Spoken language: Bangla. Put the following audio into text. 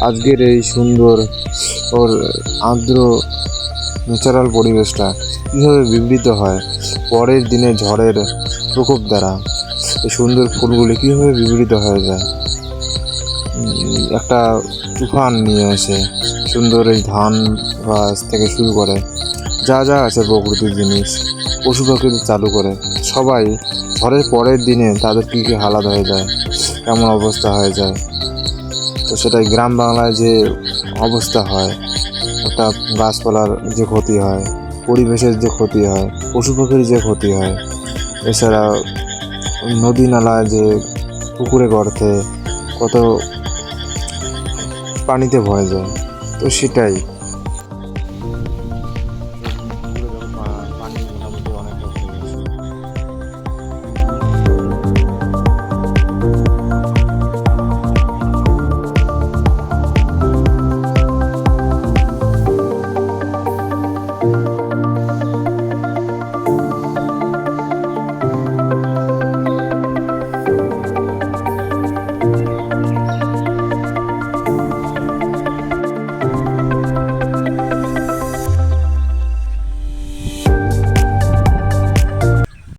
আজকের এই সুন্দর ওর আর্দ্র ন্যাচারাল পরিবেশটা কীভাবে বিবৃত হয়? পরের দিনে ঝড়ের প্রকোপ দ্বারা এই সুন্দর ফুলগুলি কীভাবে বিবৃত হয়ে যায়? একটা তুফান নিয়ে আসে সুন্দর এই ধান গাছ থেকে শুরু করে যা যা আছে প্রকৃতির জিনিস, পশু পাখি চালু করে, সবাই ঝড়ের পরের দিনে তাদের কী কী হালাত হয়ে যায়, কেমন অবস্থা হয়ে যায় তো সেটাই গ্রাম বাংলায় যে অবস্থা হয়, একটা গাছপালার যে ক্ষতি হয়, পরিবেশের যে ক্ষতি হয়, পশু পাখির যে ক্ষতি হয়, এছাড়া নদী নালায় যে পুকুরে গর্তে কত পানিতে ভয় যায়, তো সেটাই। অনেকটা